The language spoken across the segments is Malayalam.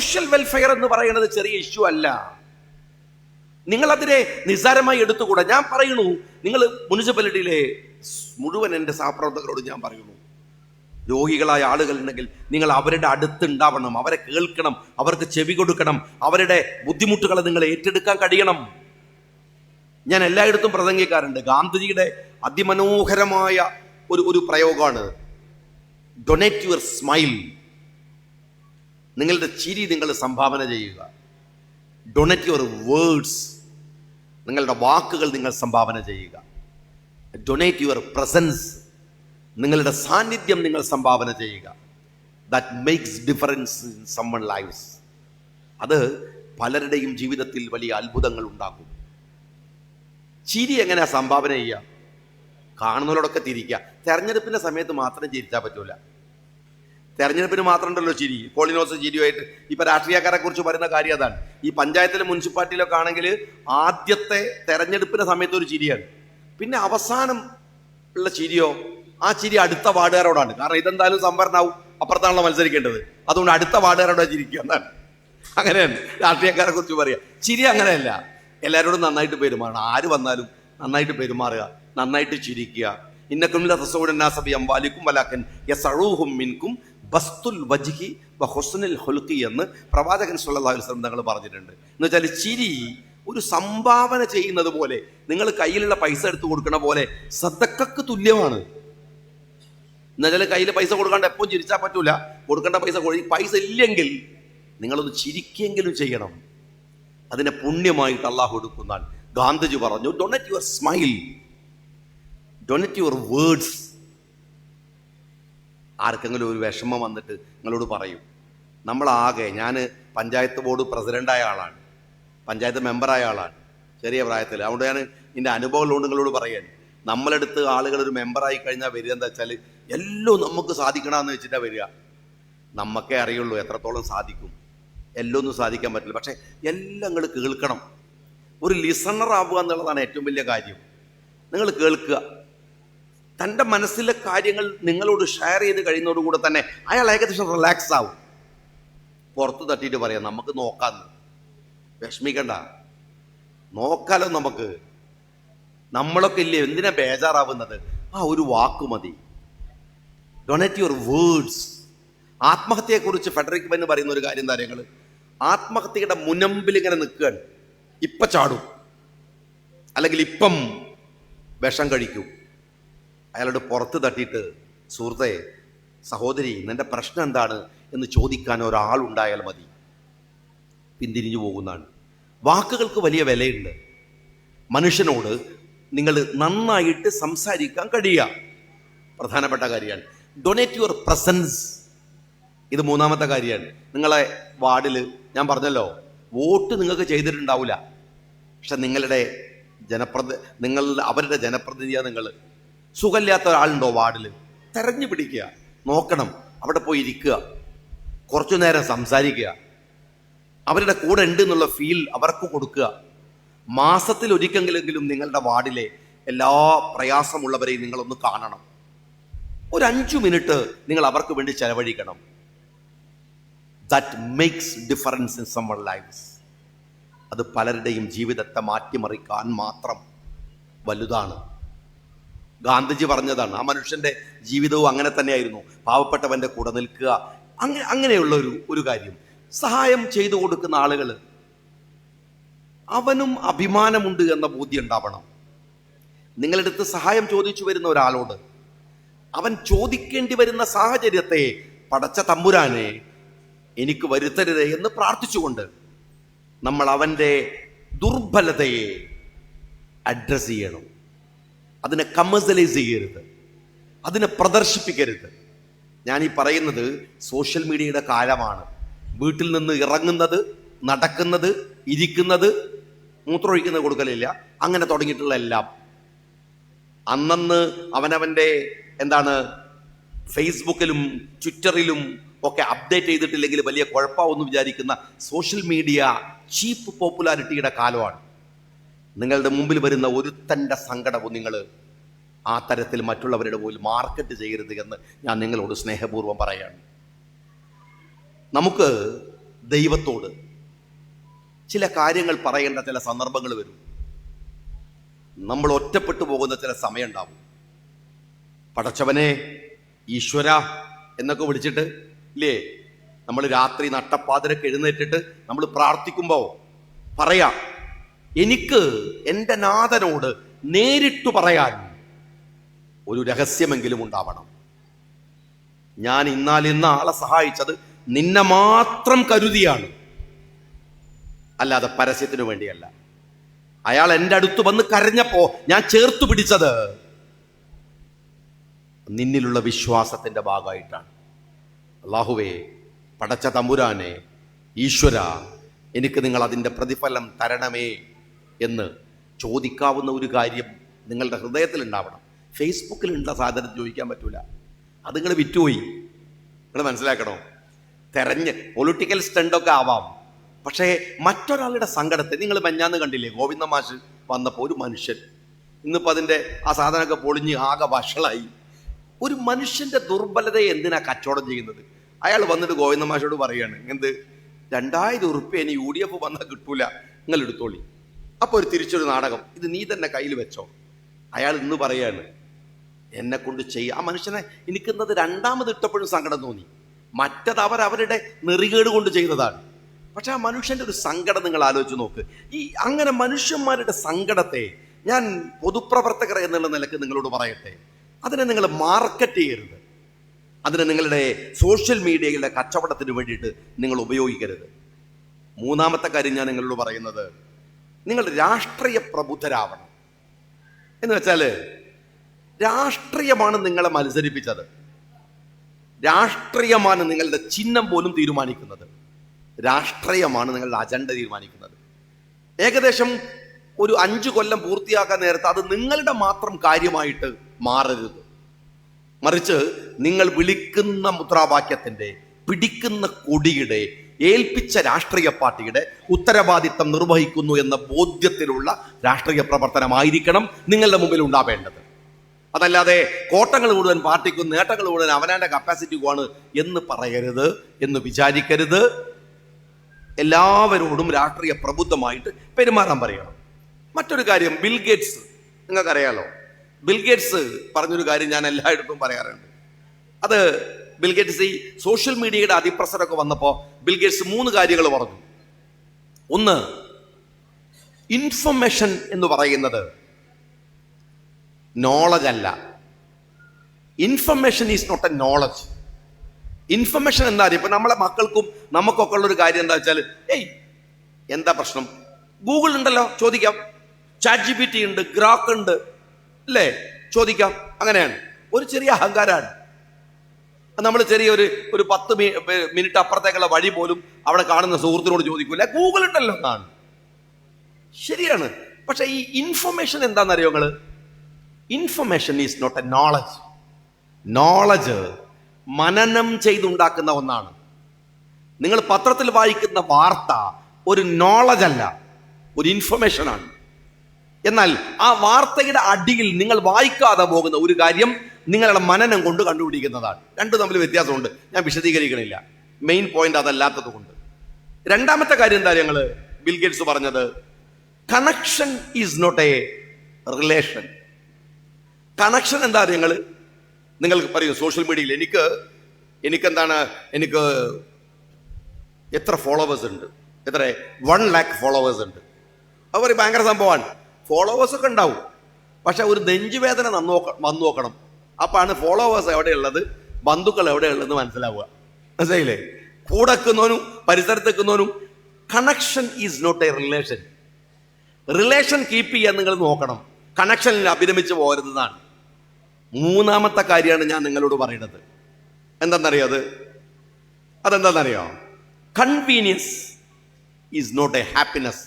സോഷ്യൽ വെൽഫെയർ എന്ന് പറയുന്നത് ചെറിയ ഇഷ്യൂ അല്ല. നിങ്ങൾ അതിനെ നിസ്സാരമായി എടുത്തുകൂടാ. ഞാൻ പറയുന്നു നിങ്ങൾ മുനിസിപ്പാലിറ്റിയിലെ മുഴുവൻ എന്റെ സഹപ്രവർത്തകരോട് ഞാൻ പറയുന്നു. രോഗികളായ ആളുകൾ ഉണ്ടെങ്കിൽ നിങ്ങൾ അവരുടെ അടുത്തുണ്ടാവണം അവരെ കേൾക്കണം അവർക്ക് ചെവി കൊടുക്കണം അവരുടെ ബുദ്ധിമുട്ടുകളെ നിങ്ങൾ ഏറ്റെടുക്കാൻ കഴിയണം. ഞാൻ എല്ലായിടത്തും പ്രസംഗിക്കാറുണ്ട്. ഗാന്ധിജിയുടെ അതിമനോഹരമായ ഒരു ഒരു പ്രയോഗമാണ്. ഡൊണേറ്റ് യുവർ സ്മൈൽ നിങ്ങളുടെ ചിരി നിങ്ങൾ സംഭാവന ചെയ്യുക. ഡൊണേറ്റ് യുവർ വേർഡ്സ് നിങ്ങളുടെ വാക്കുകൾ നിങ്ങൾ സംഭാവന ചെയ്യുക. ഡൊണേറ്റ് യുവർ പ്രസൻസ് നിങ്ങളുടെ സാന്നിധ്യം നിങ്ങൾ സംഭാവന ചെയ്യുക. That makes difference in someone lives അത് പലരുടെയും ജീവിതത്തിൽ വലിയ അത്ഭുതങ്ങൾ ഉണ്ടാക്കും. ചിരി എങ്ങനെയാ സംഭാവന ചെയ്യുക? കാണുന്നവരോടൊക്കെ തിരിക്കുക തെരഞ്ഞെടുപ്പിന്റെ സമയത്ത് മാത്രം ചിരിച്ചാൽ പറ്റൂല. തെരഞ്ഞെടുപ്പിന് മാത്രമുണ്ടല്ലോ ചിരി. പോളിനോസ് ചിരിയുമായിട്ട് ഇപ്പൊ രാഷ്ട്രീയക്കാരെ കുറിച്ച് പറയുന്ന കാര്യം അതാണ്. ഈ പഞ്ചായത്തിലും മുനിസിപ്പാലിറ്റിയിലൊക്കെ ആണെങ്കിൽ ആദ്യത്തെ തെരഞ്ഞെടുപ്പിന്റെ സമയത്ത് ഒരു ചിരിയാണ്. പിന്നെ അവസാനം ഉള്ള ചിരിയോ? ആ ചിരി അടുത്ത വാർഡുകാരോടാണ്. കാരണം ഇതെന്തായാലും സംവരണമാവും അപ്പുറത്താണല്ലോ മത്സരിക്കേണ്ടത്. അതുകൊണ്ട് അടുത്ത വാർഡുകാരോടെ ചിരിക്കുക എന്നാണ്. അങ്ങനെയാണ് രാഷ്ട്രീയക്കാരെ കുറിച്ച് പറയാം. ചിരി അങ്ങനെയല്ല. എല്ലാവരോടും നന്നായിട്ട് പെരുമാറണം. ആര് വന്നാലും നന്നായിട്ട് പെരുമാറുക നന്നായിട്ട് ചിരിക്കുക. ഇന്നക്കും റസൂടനാസബി അംബാലിക്കും വലാക്കൻ യസഴൂഹും മിൻകും ബസ്തുൽ വജ്ഹി വ ഹുസ്നുൽ ഹുൽഖി എന്ന് പ്രവാചകൻ സല്ലല്ലാഹു അലൈഹി വസല്ലം തങ്ങൾ പറഞ്ഞിട്ടുണ്ട്. എന്ന് വെച്ചാൽ ചിരി ഒരു സംഭാവന ചെയ്യുന്നത് പോലെ നിങ്ങൾ കയ്യിലുള്ള പൈസ എടുത്തു കൊടുക്കണ പോലെ സദക്കക്ക് തുല്യമാണ്. എന്നുവെച്ചാൽ കയ്യിൽ പൈസ കൊടുക്കാണ്ട് എപ്പോൾ ചിരിച്ചാൽ പറ്റൂല. കൊടുക്കേണ്ട പൈസ പൈസ ഇല്ലെങ്കിൽ നിങ്ങളൊന്ന് ചിരിക്കെങ്കിലും ചെയ്യണം. അതിനെ പുണ്യമായിട്ട് അള്ളാഹു എടുക്കുന്നാണ് ഗാന്ധിജി പറഞ്ഞു donate your smile donate your words ആർക്കെങ്കിലും ഒരു വിഷമം വന്നിട്ട് നിങ്ങളോട് പറയും. നമ്മളാകെ ഞാൻ പഞ്ചായത്ത് ബോർഡ് പ്രസിഡന്റായ ആളാണ്. പഞ്ചായത്ത് മെമ്പറായ ആളാണ്. ചെറിയ പ്രായത്തിൽ അതുകൊണ്ട് ഞാൻ എന്റെ അനുഭവമുള്ളതുകൊണ്ട് നിങ്ങളോട് പറയാൻ നമ്മളെടുത്ത് ആളുകൾ ഒരു മെമ്പറായി കഴിഞ്ഞാൽ വരിക എന്താ വെച്ചാൽ എല്ലാം നമുക്ക് സാധിക്കണമെന്ന് വെച്ചിട്ടാണ് വരിക. നമുക്കേ അറിയുള്ളൂ എത്രത്തോളം സാധിക്കും. എല്ലാം ഒന്നും സാധിക്കാൻ പറ്റില്ല. പക്ഷേ എല്ലാം നിങ്ങൾ കേൾക്കണം. ഒരു ലിസണർ ആവുക എന്നുള്ളതാണ് ഏറ്റവും വലിയ കാര്യം. നിങ്ങൾ കേൾക്കുക. തന്റെ മനസ്സിലെ കാര്യങ്ങൾ നിങ്ങളോട് ഷെയർ ചെയ്ത് കഴിയുന്നതോടുകൂടെ തന്നെ അയാൾ ഏകദേശം റിലാക്സ് ആവും. പുറത്ത് തട്ടിയിട്ട് പറയാം നമുക്ക് നോക്കാന്ന്. വിഷമിക്കണ്ട. നോക്കാലോ നമുക്ക്. നമ്മളൊക്കെ ഇല്ലേ എന്തിനാ ബേജാറാവുന്നത്? ആ ഒരു വാക്ക് മതി. ഡൊണേറ്റ് യുവർ വേർഡ്സ് ആത്മഹത്യയെക്കുറിച്ച് ഫെഡറിക് ബെന്ന് പറയുന്ന ഒരു കാര്യം കാര്യങ്ങൾ ആത്മഹത്യയുടെ മുനമ്പിൽ ഇങ്ങനെ നിൽക്കുകയാണ്. ഇപ്പം ചാടും. അല്ലെങ്കിൽ ഇപ്പം വിഷം കഴിക്കും. അയാളോട് പുറത്ത് തട്ടിയിട്ട് സുഹൃത്തെ സഹോദരി നിന്റെ പ്രശ്നം എന്താണ്? എന്ന് ചോദിക്കാൻ ഒരാളുണ്ടായാൽ മതി. പിന്തിരിഞ്ഞു പോകുന്നതാണ്. വാക്കുകൾക്ക് വലിയ വിലയുണ്ട്. മനുഷ്യനോട് നിങ്ങൾ നന്നായിട്ട് സംസാരിക്കാൻ കഴിയുക. പ്രധാനപ്പെട്ട കാര്യമാണ്. ഡൊണേറ്റ് യുവർ പ്രസൻസ് ഇത് മൂന്നാമത്തെ കാര്യമാണ്. നിങ്ങളെ വാർഡിൽ ഞാൻ പറഞ്ഞല്ലോ വോട്ട് നിങ്ങൾക്ക് ചെയ്തിട്ടുണ്ടാവില്ല പക്ഷെ നിങ്ങളുടെ ജനപ്രതി നിങ്ങളുടെ അവരുടെ ജനപ്രതിനിധിയാണ് നിങ്ങൾ. സുഖമില്ലാത്ത ഒരാളുണ്ടോ വാർഡിൽ തെരഞ്ഞു പിടിക്കുക. നോക്കണം. അവിടെ പോയി ഇരിക്കുക. കുറച്ചു നേരം സംസാരിക്കുക. അവരുടെ കൂടെ ഉണ്ട് എന്നുള്ള ഫീൽ അവർക്ക് കൊടുക്കുക. മാസത്തിൽ ഒരിക്കലെങ്കിലും നിങ്ങളുടെ വാർഡിലെ എല്ലാ പ്രയാസമുള്ളവരെയും നിങ്ങളൊന്ന് കാണണം. ഒരു അഞ്ചു മിനിറ്റ് നിങ്ങൾ അവർക്ക് വേണ്ടി ചെലവഴിക്കണം. That makes difference in someone lives അത് പലരുടെയും ജീവിതത്തെ മാറ്റിമറിക്കാൻ മാത്രം വലുതാണ്. ഗാന്ധിജി പറഞ്ഞതാണ് ആ മനുഷ്യന്റെ ജീവിതവും അങ്ങനെ തന്നെയായിരുന്നു. പാവപ്പെട്ടവന്റെ കൂടെ നിൽക്കുക. അങ്ങനെ അങ്ങനെയുള്ള ഒരു ഒരു കാര്യം. സഹായം ചെയ്തു കൊടുക്കുന്ന ആളുകൾ അവനും അഭിമാനമുണ്ട് എന്ന ബോധ്യം ഉണ്ടാവണം. നിങ്ങളടുത്ത് സഹായം ചോദിച്ചു വരുന്ന ഒരാളോട് അവൻ ചോദിക്കേണ്ടി വരുന്ന സാഹചര്യത്തെ പടച്ച തമ്പുരാനെ എനിക്ക് വരുത്തരുത് എന്ന് പ്രാർത്ഥിച്ചുകൊണ്ട് നമ്മൾ അവന്റെ ദുർബലതയെ അഡ്രസ് ചെയ്യണം. അതിനെ കമേഴ്സലൈസ് ചെയ്യരുത്. അതിനെ പ്രദർശിപ്പിക്കരുത്. ഞാൻ ഈ പറയുന്നത് സോഷ്യൽ മീഡിയയുടെ കാലമാണ്. വീട്ടിൽ നിന്ന് ഇറങ്ങുന്നത് നടക്കുന്നത് ഇരിക്കുന്നത് മൂത്രമൊഴിക്കുന്നത് കൊടുക്കലില്ല. അങ്ങനെ തുടങ്ങിയിട്ടുള്ള എല്ലാം. അന്നന്ന് അവനവന്റെ എന്താണ് ഫേസ്ബുക്കിലും ട്വിറ്ററിലും ഒക്കെ അപ്ഡേറ്റ് ചെയ്തിട്ടില്ലെങ്കിൽ വലിയ കുഴപ്പമൊന്നും വിചാരിക്കുന്ന സോഷ്യൽ മീഡിയ ചീപ്പ് പോപ്പുലാരിറ്റിയുടെ കാലമാണ്. നിങ്ങളുടെ മുമ്പിൽ വരുന്ന ഒരുത്തന്റെ സങ്കടവും നിങ്ങൾ ആ തരത്തിൽ മറ്റുള്ളവരുടെ പോലും മാർക്കറ്റ് ചെയ്യരുത് എന്ന് ഞാൻ നിങ്ങളോട് സ്നേഹപൂർവം പറയാണ്. നമുക്ക് ദൈവത്തോട് ചില കാര്യങ്ങൾ പറയേണ്ട ചില സന്ദർഭങ്ങൾ വരും. നമ്മൾ ഒറ്റപ്പെട്ടു പോകുന്ന ചില സമയം ഉണ്ടാവും. പടച്ചവനെ ഈശ്വര എന്നൊക്കെ വിളിച്ചിട്ട് ഇല്ലേ? നമ്മൾ രാത്രി നട്ടപ്പാതിരൊക്കെ എഴുന്നേറ്റിട്ട് നമ്മൾ പ്രാർത്ഥിക്കുമ്പോൾ പറയാം. എനിക്ക് എന്റെ നാഥനോട് നേരിട്ടു പറയാൻ ഒരു രഹസ്യമെങ്കിലും ഉണ്ടാവണം. ഞാൻ ഇന്നാൽ ഇന്ന ആളെ സഹായിച്ചത് നിന്നെ മാത്രം കരുതിയാണ്. അല്ലാതെ പരസ്യത്തിനു വേണ്ടിയല്ല. അയാൾ എന്റെ അടുത്ത് വന്ന് കരഞ്ഞപ്പോ ഞാൻ ചേർത്തു പിടിച്ചത് നിന്നിലുള്ള വിശ്വാസത്തിന്റെ ഭാഗമായിട്ടാണ്. അള്ളാഹുവേ പടച്ച തമ്പുരാനെ ഈശ്വര എനിക്ക് നിങ്ങൾ അതിന്റെ പ്രതിഫലം തരണമേ. എന്ന് ചോദിക്കാവുന്ന ഒരു കാര്യം നിങ്ങളുടെ ഹൃദയത്തിൽ ഉണ്ടാവണം ഫേസ്ബുക്കിൽ ഫേസ്ബുക്കിലുള്ള സാധനം ചോദിക്കാൻ പറ്റൂല. അത് നിങ്ങൾ വിറ്റുപോയി. നിങ്ങൾ മനസ്സിലാക്കണോ? തെരഞ്ഞ് പൊളിറ്റിക്കൽ സ്റ്റണ്ടൊക്കെ ആവാം. പക്ഷേ മറ്റൊരാളുടെ സങ്കടത്തെ നിങ്ങൾ മഞ്ഞാന്ന് കണ്ടില്ലേ? ഗോവിന്ദ മാഷ് വന്നപ്പോൾ ഒരു മനുഷ്യൻ. ഇന്നിപ്പോൾ അതിന്റെ ആ സാധനമൊക്കെ പൊളിഞ്ഞ് ആകെ വഷളായി. ഒരു മനുഷ്യന്റെ ദുർബലതയെ എന്തിനാ കച്ചവടം ചെയ്യുന്നത്? അയാൾ വന്നിട്ട് ഗോവിന്ദ മാഷോട് പറയാണ് എന്ത്? രണ്ടായിരം ഉറുപ്പ്യ ഇനി യു ഡി എഫ് വന്നാൽ കിട്ടൂല. നിങ്ങൾ എടുത്തോളി അപ്പോൾ ഒരു തിരിച്ചൊരു നാടകം. ഇത് നീ തന്നെ കയ്യിൽ വെച്ചോ. അയാൾ ഇന്ന് പറയാണ് എന്നെ കൊണ്ട് ചെയ്യുക ആ മനുഷ്യനെ എനിക്കുന്നത് രണ്ടാമത് ഇട്ടപ്പോഴും സങ്കടം തോന്നി. മറ്റത് അവർ അവരുടെ നെറികേട് കൊണ്ട് ചെയ്തതാണ്. പക്ഷെ ആ മനുഷ്യന്റെ ഒരു സങ്കടം നിങ്ങൾ ആലോചിച്ച് നോക്ക്. ഈ അങ്ങനെ മനുഷ്യന്മാരുടെ സങ്കടത്തെ ഞാൻ പൊതുപ്രവർത്തകർ എന്നുള്ള നിലയ്ക്ക് നിങ്ങളോട് പറയട്ടെ. അതിനെ നിങ്ങൾ മാർക്കറ്റ് ചെയ്യരുത്. അതിനെ നിങ്ങളുടെ സോഷ്യൽ മീഡിയയിലെ കച്ചവടത്തിന് വേണ്ടിയിട്ട് നിങ്ങൾ ഉപയോഗിക്കരുത്. മൂന്നാമത്തെ കാര്യം ഞാൻ നിങ്ങളോട് പറയുന്നത് നിങ്ങൾ രാഷ്ട്രീയ പ്രബുദ്ധരാവണം. എന്ന് വെച്ചാൽ രാഷ്ട്രീയമാണ് നിങ്ങളെ മത്സരിപ്പിച്ചത്. രാഷ്ട്രീയമാണ് നിങ്ങളുടെ ചിഹ്നം പോലും തീരുമാനിക്കുന്നത്. രാഷ്ട്രീയമാണ് നിങ്ങളുടെ അജണ്ട തീരുമാനിക്കുന്നത്. ഏകദേശം ഒരു അഞ്ചു കൊല്ലം പൂർത്തിയാക്കാൻ നേരത്ത് അത് നിങ്ങളുടെ മാത്രം കാര്യമായിട്ട് മാറരുത്. മറിച്ച് നിങ്ങൾ വിളിക്കുന്ന മുദ്രാവാക്യത്തിന്റെ പിടിക്കുന്ന കൊടിയുടെ ഏൽപ്പിച്ച രാഷ്ട്രീയ പാർട്ടിയുടെ ഉത്തരവാദിത്തം നിർവഹിക്കുന്നു എന്ന ബോധ്യത്തിലുള്ള രാഷ്ട്രീയ പ്രവർത്തനമായിരിക്കണം നിങ്ങളുടെ മുമ്പിൽ ഉണ്ടാവേണ്ടത്. അതല്ലാതെ കോട്ടങ്ങൾ മുഴുവൻ പാർട്ടിക്കും നേട്ടങ്ങൾ മുഴുവൻ അവനാന്റെ കപ്പാസിറ്റിക്കുമാണ് എന്ന് പറയരുത് എന്ന് വിചാരിക്കരുത്. എല്ലാവരോടും രാഷ്ട്രീയ പ്രബുദ്ധമായിട്ട് പെരുമാറാൻ പറയണം. മറ്റൊരു കാര്യം ബിൽഗേറ്റ്സ് നിങ്ങൾക്കറിയാലോ? ബിൽഗേറ്റ്സ് പറഞ്ഞൊരു കാര്യം ഞാൻ എല്ലായിടത്തും പറയാറുണ്ട്. അത് ബിൽ ഗേറ്റ്സ് ഈ സോഷ്യൽ മീഡിയയുടെ അതിപ്രസരമൊക്കെ വന്നപ്പോൾ ബിൽഗേറ്റ്സ് മൂന്ന് കാര്യങ്ങൾ പറഞ്ഞു. ഒന്ന് ഇൻഫർമേഷൻ എന്ന് പറയുന്നത് നോളജ് അല്ല. Information is not a knowledge information എന്താ ഇപ്പൊ നമ്മളെ മക്കൾക്കും നമുക്കൊക്കെ ഉള്ള ഒരു കാര്യം എന്താ വെച്ചാൽ ഏയ് എന്താ പ്രശ്നം? ഗൂഗിൾ ഉണ്ടല്ലോ ചോദിക്കാം. ചാറ്റ് ജി പി ടി ഉണ്ട് ഗ്രാക്ക് ഉണ്ട് അല്ലേ? ചോദിക്കാം. അങ്ങനെയാണ്. ഒരു ചെറിയ അഹങ്കാരമാണ്. നമ്മൾ ചെറിയൊരു ഒരു പത്ത് മിനിറ്റ് അപ്പുറത്തേക്കുള്ള വഴി പോലും അവിടെ കാണുന്ന സുഹൃത്തിനോട് ചോദിക്കൂല. ഗൂഗിൾ ഉണ്ടല്ലോ. കാണും ശരിയാണ്. പക്ഷെ ഈ ഇൻഫർമേഷൻ എന്താണെന്നറിയോ നിങ്ങൾ information is not a knowledge knowledge മനനം ചെയ്തുണ്ടാക്കുന്ന ഒന്നാണ്. നിങ്ങൾ പത്രത്തിൽ വായിക്കുന്ന വാർത്ത ഒരു നോളജ് അല്ല ഒരു ഇൻഫർമേഷൻ ആണ്. എന്നാൽ ആ വാർത്തയുടെ അടിയിൽ നിങ്ങൾ വായിക്കാതെ പോകുന്ന ഒരു കാര്യം നിങ്ങളുടെ മനനം കൊണ്ട് കണ്ടുപിടിക്കുന്നതാണ്. രണ്ടു തമ്മിൽ വ്യത്യാസമുണ്ട്. ഞാൻ വിശദീകരിക്കണില്ല. മെയിൻ പോയിന്റ് അതല്ലാത്തത് കൊണ്ട് രണ്ടാമത്തെ കാര്യം എന്താ ഞങ്ങൾ ബിൽഗേറ്റ്സ് പറഞ്ഞത് connection is not a relation connection എന്താ നിങ്ങൾ നിങ്ങൾക്ക് പറയും സോഷ്യൽ മീഡിയയിൽ എനിക്ക് എനിക്കെന്താണ് എനിക്ക് എത്ര ഫോളോവേഴ്സ് ഉണ്ട്? എത്ര? വൺ ലാക്ക് ഫോളോവേഴ്സ് ഉണ്ട്. അവർ ഭയങ്കര സംഭവമാണ്. ഫോളോവേഴ്സ് ഒക്കെ ഉണ്ടാവും. പക്ഷെ ഒരു നെഞ്ചുവേദന നന്നോക്ക വന്നു നോക്കണം. അപ്പാണ് ഫോളോവേഴ്സ് എവിടെയുള്ളത് ബന്ധുക്കൾ എവിടെയുള്ളതെന്ന് മനസ്സിലാവുക. മനസ്സിലായില്ലേ? കൂടെ എക്കുന്നവനും പരിസരത്ത് എക്കുന്നവനും connection is not a relation relation keep ചെയ്യാൻ നിങ്ങൾ നോക്കണം. കണക്ഷനിൽ അഭിരമിച്ച് പോരുന്നതാണ്. മൂന്നാമത്തെ കാര്യമാണ് ഞാൻ നിങ്ങളോട് പറയുന്നത്. എന്താണെന്നറിയോ അത്? അതെന്താണെന്നറിയോ? Convenience is not a happiness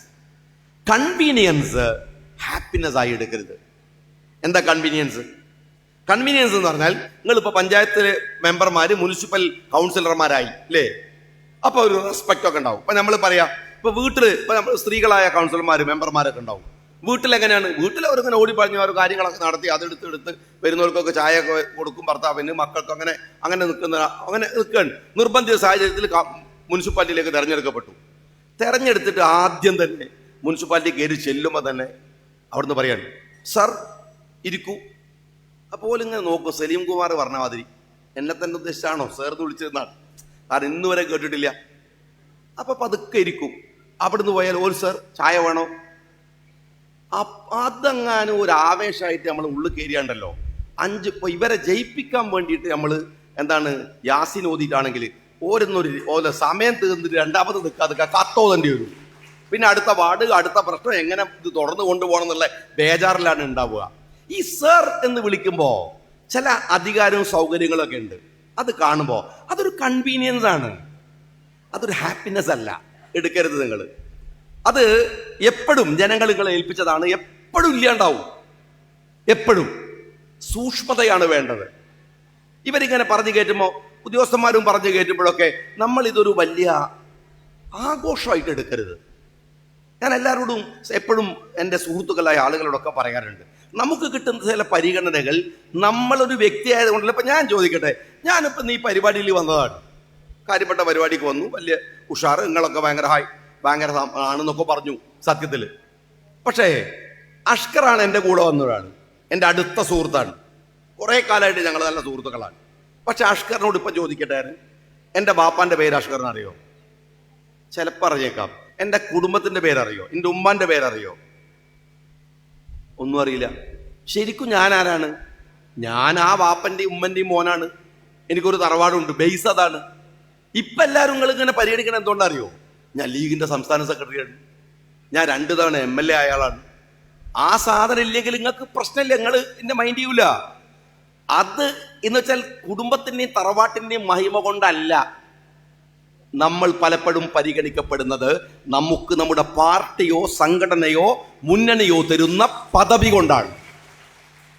convenience happiness ആയി എടുക്കരുത്. എന്താ കൺവീനിയൻസ് കൺവീനിയൻസ് എന്ന് പറഞ്ഞാൽ നിങ്ങൾ ഇപ്പൊ പഞ്ചായത്തിലെ മെമ്പർമാർ മുനിസിപ്പൽ കൗൺസിലർമാരായി അല്ലേ അപ്പോൾ ഒരു റെസ്പെക്റ്റ് ഒക്കെ ഉണ്ടാവും. ഇപ്പൊ നമ്മൾ പറയാ ഇപ്പൊ വീട്ടിൽ ഇപ്പൊ നമ്മൾ സ്ത്രീകളായ കൗൺസിലർമാർ മെമ്പർമാരൊക്കെ ഉണ്ടാവും. വീട്ടിൽ എങ്ങനെയാണ് വീട്ടിൽ ഓടി പറഞ്ഞ ഓരോ കാര്യങ്ങളൊക്കെ നടത്തി അതെടുത്ത് എടുത്ത് വരുന്നവർക്കൊക്കെ ചായ കൊടുക്കും ഭർത്താവിന് മക്കൾക്ക് അങ്ങനെ അങ്ങനെ നിൽക്കുന്ന അങ്ങനെ നിൽക്കുകയാണ്. നിർബന്ധിത സാഹചര്യത്തിൽ മുനിസിപ്പാലിറ്റിയിലേക്ക് തിരഞ്ഞെടുക്കപ്പെട്ടു. തിരഞ്ഞെടുത്തിട്ട് ആദ്യം തന്നെ മുനിസിപ്പാലിറ്റി കയറി ചെല്ലുമ്പോൾ തന്നെ അവിടുന്ന് പറയാണ് സർ ഇരിക്കൂ. അപ്പോൾ ഇങ്ങനെ നോക്കും സലീം കുമാർ പറഞ്ഞ മാതിരി. എന്നെ തന്നെ ഉദ്ദേശിച്ചാണോ സാർന്ന് വിളിച്ചതെന്നാണ്. കാരണം ഇന്ന് വരെ കേട്ടിട്ടില്ല. അപ്പൊ പതുക്കെ ഇരിക്കും. അവിടുന്ന് പോയാൽ ഒരു സർ ചായ വേണോ? അതങ്ങാനും ഒരു ആവേശമായിട്ട് നമ്മൾ ഉള്ളിൽ കയറിയാണ്ടല്ലോ. അഞ്ച് ഇപ്പൊ ഇവരെ ജയിപ്പിക്കാൻ വേണ്ടിയിട്ട് നമ്മൾ എന്താണ് യാസിൻ ഓതിയിട്ടാണെങ്കിൽ ഓരോന്നൊരു ഓരോ സമയം തീർന്നിട്ട് രണ്ടാമത് നിൽക്കാതെ കത്തോതേണ്ടി വരും. പിന്നെ അടുത്ത വാർഡ് അടുത്ത പ്രശ്നം എങ്ങനെ ഇത് തുടർന്ന് കൊണ്ടുപോകണം എന്നുള്ള ബേജാറിലാണ് ഉണ്ടാവുക. ഈ സർ എന്ന് വിളിക്കുമ്പോൾ ചില അധികാരവും സൗകര്യങ്ങളൊക്കെ ഉണ്ട്. അത് കാണുമ്പോൾ അതൊരു കൺവീനിയൻസ് ആണ്. അതൊരു ഹാപ്പിനെസ് അല്ല. എടുക്കരുത് നിങ്ങൾ അത് എപ്പോഴും ജനങ്ങൾ നിങ്ങളെ ഏൽപ്പിച്ചതാണ്. എപ്പോഴും ഇല്ലാണ്ടാവും. എപ്പോഴും. സൂക്ഷ്മതയാണ് വേണ്ടത്. ഇവരിങ്ങനെ പറഞ്ഞു കയറ്റുമ്പോൾ ഉദ്യോഗസ്ഥന്മാരും പറഞ്ഞു കയറ്റുമ്പോഴൊക്കെ നമ്മൾ ഇതൊരു വലിയ ആഘോഷമായിട്ട് എടുക്കരുത്. ഞാൻ എല്ലാവരോടും എപ്പോഴും എന്റെ സുഹൃത്തുക്കളായ ആളുകളോടൊക്കെ പറയാറുണ്ട്. നമുക്ക് കിട്ടുന്ന ചില പരിഗണനകൾ നമ്മളൊരു വ്യക്തിയായതുകൊണ്ടല്ല ഇപ്പം ഞാൻ ചോദിക്കട്ടെ ഞാനിപ്പം ഈ പരിപാടിയിൽ വന്നതാണ്. കാര്യപ്പെട്ട പരിപാടിക്ക് വന്നു. വലിയ ഉഷാറ് നിങ്ങളൊക്കെ ഭയങ്കര ഹായ് ഭയങ്കര ആണെന്നൊക്കെ പറഞ്ഞു സത്യത്തിൽ പക്ഷേ അഷ്കറാണ് എന്റെ കൂടെ വന്നതാണ്. എന്റെ അടുത്ത സുഹൃത്താണ്. കുറേ കാലമായിട്ട് ഞങ്ങൾ നല്ല സുഹൃത്തുക്കളാണ്. പക്ഷെ അഷ്കറിനോട് ഇപ്പം ചോദിക്കട്ടെ എന്റെ ബാപ്പാന്റെ പേര് അഷ്കർ അറിയോ ചിലപ്പോൾ അറിഞ്ഞേക്കാം എന്റെ കുടുംബത്തിന്റെ പേരറിയോ? എന്റെ ഉമ്മാന്റെ പേരറിയോ? ഒന്നും അറിയില്ല. ശരിക്കും ഞാൻ ആരാണ്? ഞാൻ ആ വാപ്പന്റെയും ഉമ്മന്റെയും മോനാണ്. എനിക്കൊരു തറവാടുണ്ട്. ബേസ് അതാണ്. ഇപ്പം എല്ലാവരും നിങ്ങൾ ഇങ്ങനെ പരിഗണിക്കണം എന്തുകൊണ്ടറിയോ? ഞാൻ ലീഗിന്റെ സംസ്ഥാന സെക്രട്ടറിയാണ് ഞാൻ രണ്ട് തവണ എം എൽ എ അയാളാണ് ആ സാധനം ഇല്ലെങ്കിൽ നിങ്ങൾക്ക് പ്രശ്നമില്ല. നിങ്ങൾ എന്നെ മൈൻഡ് ചെയ്യൂല. അത് എന്ന് വെച്ചാൽ കുടുംബത്തിന്റെയും തറവാട്ടിന്റെയും മഹിമ കൊണ്ടല്ല. നമ്മൾ പലപ്പോഴും പരിഗണിക്കപ്പെടുന്നത് നമുക്ക് നമ്മുടെ പാർട്ടിയോ സംഘടനയോ മുന്നണിയോ തരുന്ന പദവി കൊണ്ടാണ്.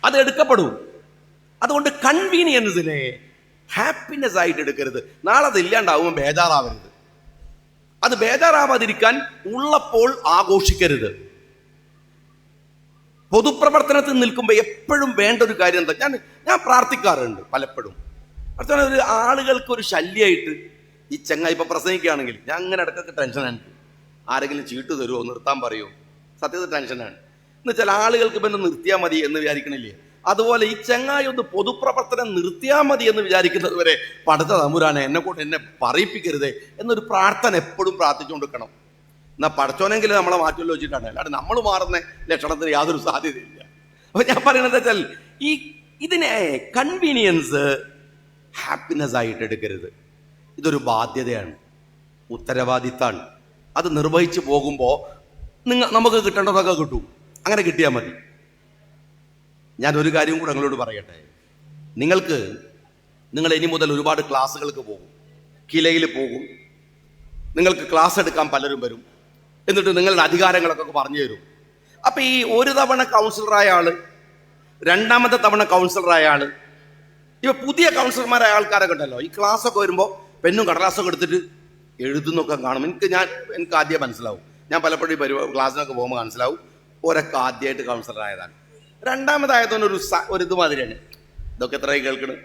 അത് എടുക്കപ്പെടും. അതുകൊണ്ട് കൺവീനിയൻസിനെ ഹാപ്പിനെസ് ആയിട്ട് എടുക്കരുത്. നാളെ അത് ഇല്ലാണ്ടാവുമ്പോൾ ബേജാറാവരുത്. അത് ബേജാറാവാതിരിക്കാൻ ഉള്ളപ്പോൾ ആഘോഷിക്കരുത്. പൊതുപ്രവർത്തനത്തിൽ നിൽക്കുമ്പോൾ എപ്പോഴും വേണ്ട ഒരു കാര്യം എന്താ? ഞാൻ ഞാൻ പ്രാർത്ഥിക്കാറുണ്ട് പലപ്പോഴും. അടുത്ത ആളുകൾക്ക് ഒരു ശല്യമായിട്ട് ഈ ചെങ്ങ ഇപ്പൊ പ്രസംഗിക്കുകയാണെങ്കിൽ ഞാൻ അങ്ങനെ ഇടയ്ക്കൊക്കെ ടെൻഷനാണ് ആരെങ്കിലും ചീട്ട് തരുമോ നിർത്താൻ പറയുമോ സത്യത്തിൽ ടെൻഷനാണ് എന്ന് ആളുകൾക്ക് പിന്നെ നിർത്തിയാൽ മതി എന്ന് വിചാരിക്കണില്ലേ? അതുപോലെ ഈ ചെങ്ങായി ഒന്ന് പൊതുപ്രവർത്തനം നിർത്തിയാൽ മതി എന്ന് വിചാരിക്കുന്നത് വരെ പടുത്ത തമ്പുരാനെ എന്നെ കൊണ്ട് എന്നെ പറയിപ്പിക്കരുതേ എന്നൊരു പ്രാർത്ഥന എപ്പോഴും പ്രാർത്ഥിച്ചുകൊണ്ടിരിക്കണം. എന്നാൽ പഠിച്ചോനെങ്കിലും നമ്മളെ മാറ്റുമല്ലോ വെച്ചിട്ടാണ്. അല്ലാണ്ട് നമ്മൾ മാറുന്ന ലക്ഷണത്തിന് യാതൊരു സാധ്യതയില്ല. അപ്പൊ ഞാൻ പറയണത് വെച്ചാൽ ഈ ഇതിനെ കൺവീനിയൻസ് ഹാപ്പിനെസ് ആയിട്ട് എടുക്കരുത്. ഇതൊരു ബാധ്യതയാണ്. ഉത്തരവാദിത്താണ്. അത് നിർവഹിച്ചു പോകുമ്പോൾ നിങ്ങൾ നമുക്ക് കിട്ടേണ്ടതൊക്കെ കിട്ടും. അങ്ങനെ കിട്ടിയാൽ മതി. ഞാൻ ഒരു കാര്യം കൂടെ നിങ്ങളോട് പറയട്ടെ. നിങ്ങൾക്ക് നിങ്ങൾ ഇനി മുതൽ ഒരുപാട് ക്ലാസ്സുകൾക്ക് പോകും. കിലയിൽ പോകും. നിങ്ങൾക്ക് ക്ലാസ് എടുക്കാൻ പലരും വരും. എന്നിട്ട് നിങ്ങളുടെ അധികാരങ്ങളൊക്കെ പറഞ്ഞു തരും. അപ്പം ഈ ഒരു തവണ കൗൺസിലറായ ആൾ രണ്ടാമത്തെ തവണ കൗൺസിലറായ ആൾ ഇവ പുതിയ കൗൺസിലർമാരായ ആൾക്കാരൊക്കെ ഉണ്ടല്ലോ. ഈ ക്ലാസ്സൊക്കെ വരുമ്പോൾ പെണ്ണും കടലാസൊക്കെ എടുത്തിട്ട് എഴുതുന്നൊക്കെ കാണും. എനിക്ക് ഞാൻ എനിക്ക് ആദ്യം മനസ്സിലാവും. ഞാൻ പലപ്പോഴും ഈ പരിപാടി ക്ലാസ്സിനൊക്കെ പോകുമ്പോൾ മനസ്സിലാവും. ഒരൊക്കെ ആദ്യമായിട്ട് കൗൺസിലറായതാണ് രണ്ടാമതായതൊന്നും ഒരു ഒരു ഇത് മാതിരിയാണ് ഇതൊക്കെ എത്രയായി കേൾക്കണം?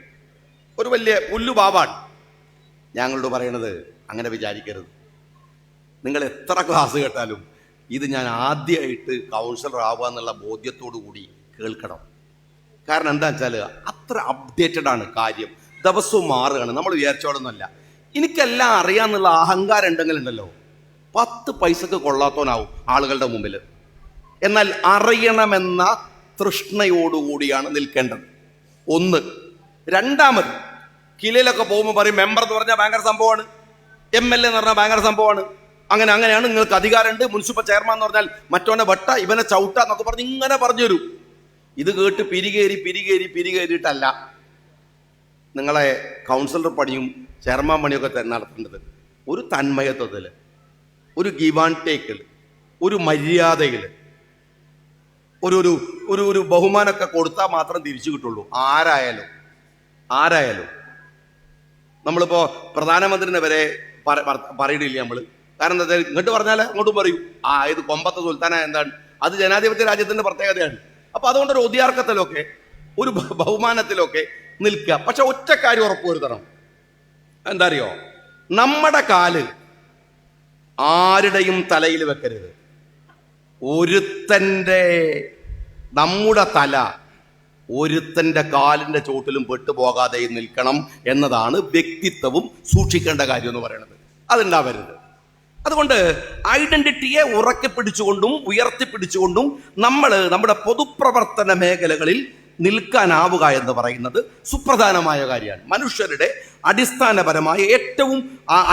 ഒരു വലിയ പുല്ലു ബാബാണ്. ഞങ്ങളോട് പറയണത് അങ്ങനെ വിചാരിക്കരുത്. നിങ്ങൾ എത്ര ക്ലാസ് കേട്ടാലും ഇത് ഞാൻ ആദ്യമായിട്ട് കൗൺസിലർ ആവുക എന്നുള്ള ബോധ്യത്തോടു കൂടി കേൾക്കണം. കാരണം എന്താ വെച്ചാൽ അത്ര അപ്ഡേറ്റഡ് ആണ് കാര്യം. ദിവസവും മാറുകയാണ്. നമ്മൾ വിചാരിച്ചോളൊന്നുമല്ല എനിക്കെല്ലാം അറിയാന്നുള്ള അഹങ്കാരം ഉണ്ടെങ്കിലുണ്ടല്ലോ. പത്ത് പൈസക്ക് കൊള്ളാത്തവനാവും ആളുകളുടെ മുമ്പിൽ. എന്നാൽ അറിയണമെന്ന തൃഷ്ണയോടുകൂടിയാണ് നിൽക്കേണ്ടത്. ഒന്ന്. രണ്ടാമത് കിലയിലൊക്കെ പോകുമ്പോൾ പറയും മെമ്പർ എന്ന് പറഞ്ഞാൽ ഭയങ്കര സംഭവമാണ്. എം എൽ എ എന്ന് പറഞ്ഞാൽ ഭയങ്കര സംഭവമാണ്. അങ്ങനെ അങ്ങനെയാണ് നിങ്ങൾക്ക് അധികാരമുണ്ട്. മുനിസിപ്പൽ ചെയർമാൻ എന്ന് പറഞ്ഞാൽ മറ്റോനെ വട്ട ഇവനെ ചവിട്ട എന്നൊക്കെ പറഞ്ഞ് ഇങ്ങനെ പറഞ്ഞു തരും. ഇത് കേട്ട് പിരികേരി പിരികേരി പിരികേരിയിട്ടല്ല നിങ്ങളെ കൗൺസിലർ പണിയും ചെയർമാൻ പണിയൊക്കെ ത- നടത്തേണ്ടത് ഒരു തന്മയത്വത്തിൽ ഒരു ഗിവ് ആൻഡ് ടേക്കിൽ ഒരു മര്യാദയിൽ ഒരു ഒരു ഒരു ഒരു ബഹുമാനമൊക്കെ കൊടുത്താൽ മാത്രം തിരിച്ചു കിട്ടുള്ളൂ. ആരായാലും ആരായാലും. നമ്മളിപ്പോൾ പ്രധാനമന്ത്രിനെ വരെ പറ- പറ- പറയണില്ല നമ്മൾ കാരണം എന്താ വെച്ചാൽ ഇങ്ങോട്ട് പറഞ്ഞാൽ അങ്ങോട്ടും പറയും. ആ ഇത് കൊമ്പത്തെ സുൽത്താന എന്താണ്? അത് ജനാധിപത്യ രാജ്യത്തിന്റെ പ്രത്യേകതയാണ്. അപ്പൊ അതുകൊണ്ട് ഒരു ഒതിയാർക്കത്തിലൊക്കെ ഒരു ബഹു- ബഹുമാനത്തിലൊക്കെ നിൽക്കുക. പക്ഷെ ഒറ്റ കാര്യം ഉറപ്പുവരുത്തണം എന്താ അറിയോ നമ്മുടെ കാൽ ആരുടെയും തലയിൽ വെക്കരുത്. ഒരുത്തന്റെ നമ്മുടെ തല ഒരുത്തന്റെ കാലിന്റെ ചോട്ടിലും പെട്ടുപോകാതെ നിൽക്കണം എന്നതാണ് വ്യക്തിത്വവും സൂക്ഷിക്കേണ്ട കാര്യം എന്ന് പറയുന്നത്. അതുണ്ടാവരുത്. അതുകൊണ്ട് ഐഡന്റിറ്റിയെ ഉറക്കി പിടിച്ചുകൊണ്ടും ഉയർത്തിപ്പിടിച്ചുകൊണ്ടും നമ്മൾ നമ്മുടെ പൊതുപ്രവർത്തന മേഖലകളിൽ നിൽക്കാനാവുക എന്ന് പറയുന്നത് സുപ്രധാനമായ കാര്യമാണ്. മനുഷ്യരുടെ അടിസ്ഥാനപരമായ ഏറ്റവും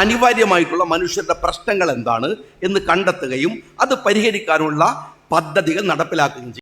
അനിവാര്യമായിട്ടുള്ള മനുഷ്യരുടെ പ്രശ്നങ്ങൾ എന്താണ് എന്ന് കണ്ടെത്തുകയും അത് പരിഹരിക്കാനുള്ള പദ്ധതികൾ നടപ്പിലാക്കുകയും ചെയ്യും.